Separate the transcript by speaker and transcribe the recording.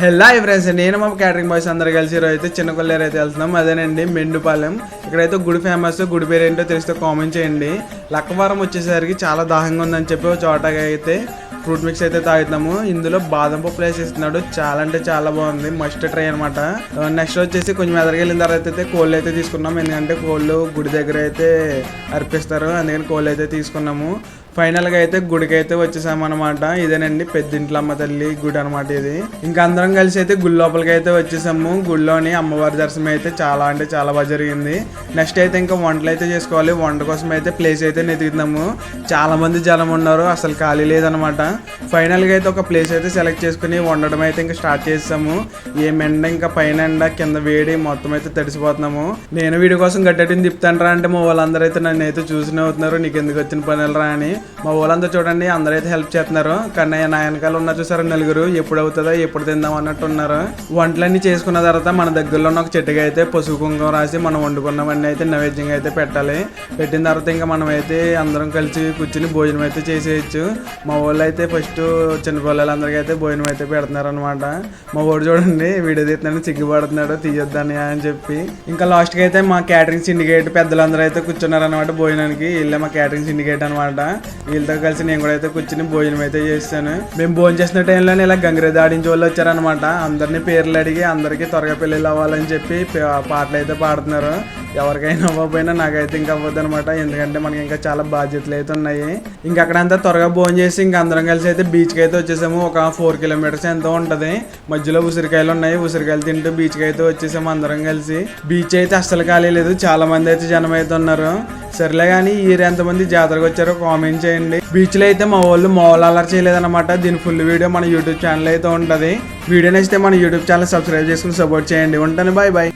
Speaker 1: Hella friends నేను మా catering boys అందరు కలిసి అయితే చిన్న కొల్లేరు అయితే వెళ్తున్నాం. అదేనండి మెండుపాలెం. ఇక్కడైతే గుడి ఫేమస్ గుడి పేరు ఏంటో తెలిస్తే కామెంట్ చేయండి. లక్కవరం వచ్చేసరికి చాలా దాహంగా ఉందని చెప్పి ఒక చోటగా అయితే ఫ్రూట్ మిక్స్ అయితే తాగుతున్నాము. ఇందులో బాదం పప్పు వేసి ఇస్తున్నాడు చాలా అంటే చాలా బాగుంది. మస్ట్ ట్రై అనమాట నెక్స్ట్ వచ్చేసి కొంచెం ఎదరికి వెళ్ళిన తర్వాత అయితే కోళ్ళు అయితే తీసుకున్నాం. ఎందుకంటే కోళ్ళు గుడి దగ్గర అయితే అర్పిస్తారు. అందుకని కోళ్ళు అయితే తీసుకున్నాము. ఫైనల్గా అయితే గుడికి అయితే వచ్చేసామన్నమాట ఇదేనండి పెద్దింట్లమ్మ తల్లి గుడి అనమాట ఇది. ఇంకా అందరం కలిసి అయితే గుడి లోపలికి అయితే వచ్చేసాము. గుడిలోని అమ్మవారి దర్శనం అయితే చాలా అంటే చాలా బాగా జరిగింది. నెక్స్ట్ అయితే ఇంకా వంటలు అయితే చేసుకోవాలి. వంట కోసం అయితే ప్లేస్ అయితే నెతుకుతున్నాము చాలామంది జనం ఉన్నారు. అసలు ఖాళీ లేదనమాట ఫైనల్గా అయితే ఒక ప్లేస్ అయితే సెలెక్ట్ చేసుకుని వండడం అయితే ఇంకా స్టార్ట్ చేసాము ఏం ఎండ ఇంకా పైన ఎండ కింద వేడి మొత్తం అయితే తడిసిపోతున్నాము. నేను వీడి కోసం గట్టటిని తిప్పుతాను రా అంటే మా వాళ్ళందరూ అయితే నన్ను అయితే చూసినే అవుతున్నారు నీకు ఎందుకు వచ్చిన పనులు రా అని. మా వాళ్ళందరూ చూడండి అందరూ అయితే హెల్ప్ చేస్తున్నారు. కన్నయ్య నా వెనకాల ఉన్న చూసారు నలుగురు? ఎప్పుడు అవుతుందో ఎప్పుడు తిందాం అన్నట్టు ఉన్నారు. వంటలన్నీ చేసుకున్న తర్వాత మన దగ్గరలో ఉన్న ఒక చెట్టుగా అయితే పసుపు కుంకుమ రాసి మనం వండుకున్నవన్నీ అయితే నైవేద్యంగా అయితే పెట్టాలి. పెట్టిన తర్వాత ఇంకా మనం అయితే అందరం కలిసి కూర్చుని భోజనం అయితే చేసేయచ్చు. మా వాళ్ళు అయితే ఫస్ట్ చిన్నపిల్లలందరికీ అయితే భోజనం అయితే పెడుతున్నారు అనమాట మా వాడు చూడండి వీడియో తీస్తున్నాడు సిగ్గుపడుతున్నాడు తీయొద్దని అని చెప్పి. ఇంకా లాస్ట్కి అయితే మా క్యాటరింగ్ సిండికేట్ పెద్దలందరూ అయితే కూర్చున్నారు అనమాట భోజనానికి. వీళ్ళే మా క్యాటరింగ్ సిండికేట్ అనమాట వీళ్ళతో కలిసి నేను కూడా అయితే కూర్చుని భోజనం అయితే చేస్తాను. మేము భోజనం చేసిన టైంలోనే ఇలా గంగిరెద్దు ఆడించే వాళ్ళు వచ్చారనమాట అందరినీ పేర్లు అడిగి అందరికీ త్వరగా పెళ్ళిళ్ళు అవ్వాలని చెప్పి పాటలు అయితే పాడుతున్నారు. ఎవరికైనా అవ్వకపోయినా నాకైతే ఇంకా అవ్వద్దు అనమాట ఎందుకంటే మనకి ఇంకా చాలా బాధ్యతలు అయితే ఉన్నాయి. ఇంకా అక్కడంతా త్వరగా భోజనం చేసి ఇంకా అందరం కలిసి అయితే బీచ్కి అయితే వచ్చేసాము. ఒక ఫోర్ కిలోమీటర్స్ ఎంతో ఉంటుంది. మధ్యలో ఉసిరికాయలు ఉన్నాయి. ఉసిరికాయలు తింటూ బీచ్కి అయితే వచ్చేసాము అందరం కలిసి. బీచ్ అయితే అస్సలు ఖాళీ లేదు. చాలా మంది అయితే జనం అయితే ఉన్నారు. సర్లే కానీ ఈ ఎంతమంది జాతరకు వచ్చారో కామెంట్ చేయండి. బీచ్లో అయితే మా వాళ్ళు మామూలు అలర్ చేయలేదన్నమాట. దీని ఫుల్ వీడియో మన యూట్యూబ్ ఛానల్ అయితే ఉంటుంది. వీడియో నచ్చితే మన యూట్యూబ్ ఛానల్ సబ్స్క్రైబ్ చేసుకుని సపోర్ట్ చేయండి. ఉంటాను. Bye bye